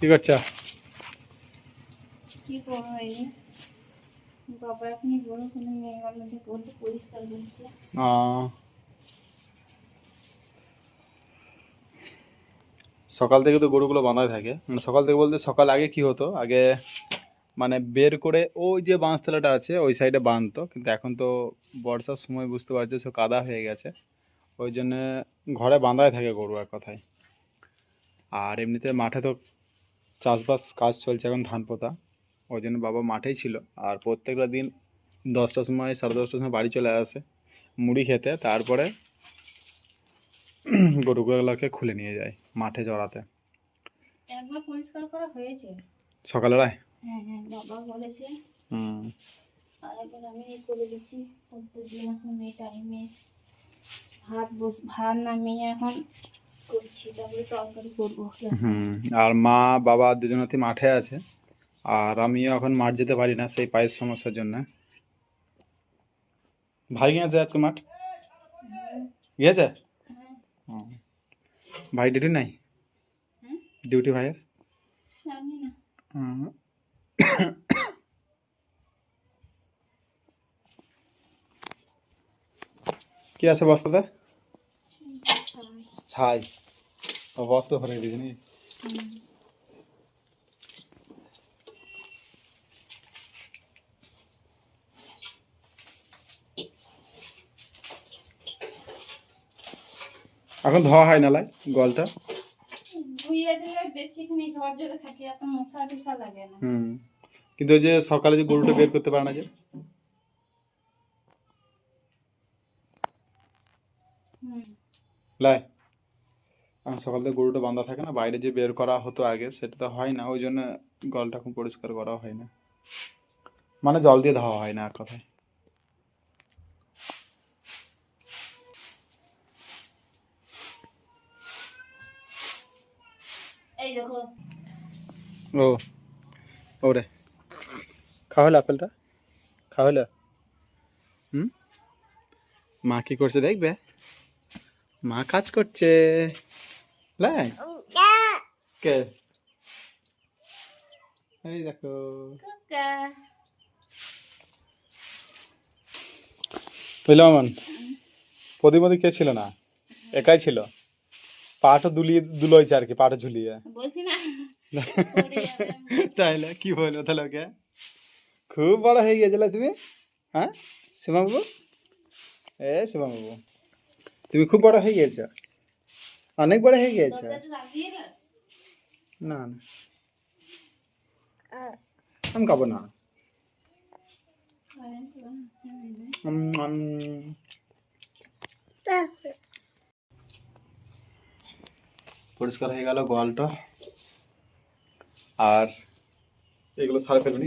কি করছ কি করব এই? বাবা এখনই গরু কিনে নিয়ে গেল যে গরু পরিষ্কার করছে আহ, সকাল থেকে তো গরুগুলো বাঁধাই থাকে। মানে সকাল থেকে বলতে সকাল আগে কি হতো? আগে মানে বের করে ওই যে বাঁশতলাটা আছে ওই সাইডে বাঁধতো। কিন্তু এখন তো বর্ষার সময় বুঝতে পারছ সব কাদা হয়ে গেছে। ওই জন্য ঘরে বাঁধাই থাকে গরু এক কথায়। আর এমনিতে মাঠে তো চাষবাস কাজ চলছে এখন ধান পোতা। ওই জন্য বাবা মাঠেই ছিল। আর প্রত্যেকটা দিন দশটার সময় সাড়ে দশটার সময় বাড়ি চলে আসে মুড়ি খেতে। তারপরে গরুগুলোকে খুলে নিয়ে যায় মাঠে চড়াতে। একবার পরিষ্কার করা হয়েছে? সকালবেলায় হ্যাঁ হ্যাঁ বাবা বলেছে। হুম। আর আমি করে দিচ্ছি। প্রত্যেকদিন এখন এই টাইমে ভাত বস ভাত নামিয়ে এখন করছি তারপরে তরকারি করব হুম আর মা বাবা দুজনাতে মাঠে আছে। আর আমিও এখন মাঠ যেতে পারি না সেই পায়ের সমস্যার জন্য। ভাই গিয়েছে আজকে মাঠ? গিয়েছে হ্যাঁ ভাই ডিউটি নাই? ডিউটি ভাইয়ের। কি আছে বস্তাতে? ছাই। ও বস্তা ভরে নাকি এখন ধোয়া হয় না লাই? গলটা? ধুইয়ে দিলে বেশিখানি ঝরঝরে থাকে এত মশা টুসা লাগে না। হুম। কিন্তু ওই যে সকালে যে গরুটা বের করতে পারে না যে? হুম। লাই? এখন সকাল থেকে গরুটা বাঁধা থাকে না বাইরে যে বের করা হতো আগে সেটা তো হয় না ওই জন্য গলটা এখন পরিষ্কার করা হয় না। মানে জল দিয়ে ধাওয়া হয় না এক কথায়। ও ওরে। খাওয়া হলো আপেলটা? খাওয়া হলো হুম? মা কি করছে দেখবে? মা কাজ করছে। লাই। কে? এই দেখো। বুঝলাম প্রদীপ মধ্যে কে ছিল না? একাই ছিল? পাটও দুলিয়ে দুলোইছে আর কি পাটও ঝুলিয়ে। বলছি না। তাইলে কি বলব তাহলে ওকে? খুব বড় হয়ে গিয়েছিলে তুমি? হ্যাঁ? সীমা বাবু এ সীমা বাবু তুমি খুব বড় হয়ে গিয়েছো? অনেক বড় হয়ে গিয়েছো দরজাটা লাগিয়ে দাও। না না আমি খাব না কারেন্ট তো আসেনি। উম, উম। পরিষ্কার হয়ে গেল গোয়ালটা আর এগুলো সারে ফেলবে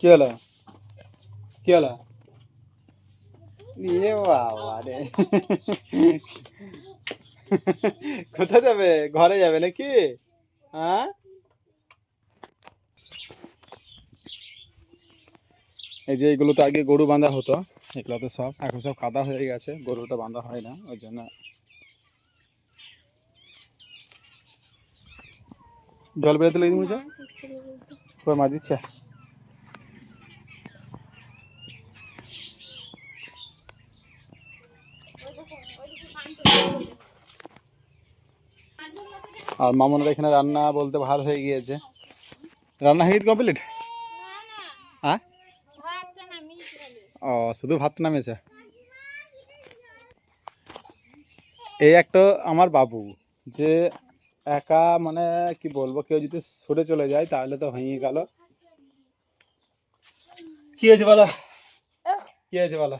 কি হলো? কি হলো? ইয়ে বাবা রে। কোথায় যাবে? ঘরে যাবে নাকি? হ্যাঁ? এই যে এগুলো তো আগে গরু বাঁধা হতো এগুলো তো সব এখন সব কাদা হয়ে গেছে গরুটা বাঁধা হয় না ওই জন্য। জল বেরোতে লেগে মুছে কই দিচ্ছে? আর মামনের এখানে রান্না বলতে ভাত হয়ে গিয়েছে। রান্না হয়ে গেছে কমপ্লিট হ্যাঁ। ও শুধু ভাত নামেছে? এই একটা আমার বাবু যে একা মানে কি বলব কেউ যদি সরে চলে যায় তাহলে তো হয়ে গেল। কি হয়েছে বলো? কি হয়েছে বলো?